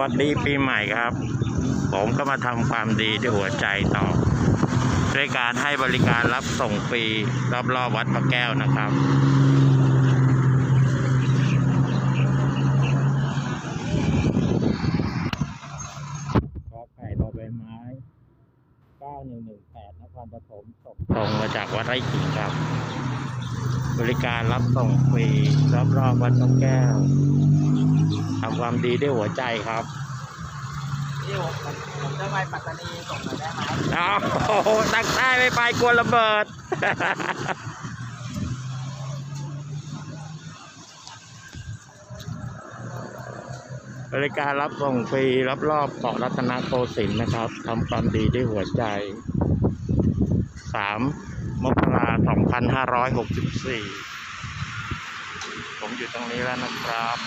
วัสดีปีใหม่ครับ ผมก็มาทำความดีด้วยหัวใจต่อ ด้วยการให้บริการรับส่งฟรีรอบๆวัดพระแก้วนะครับ ขอไข่รอใบไม้ 9118 นครปฐมส่งตรงมาจากวัดไร่ขิงครับ บริการรับส่งฟรีรอบๆวัดพระแก้ว ทำความดีด้วยหัวใจครับพี่ผมผมผมจะไปปัตตานีส่งหน่อยได้ไหมอ้าวโอ้โหตั้งใต้ไม่ไปกลัวระเบิด บริการรับส่งฟรีรับรอบเกาะรัตนโกสินทร์นะครับทำความดีด้วยหัวใจ 3 มกราคม2564 ผมอยู่ตรงนี้แล้วนะครับ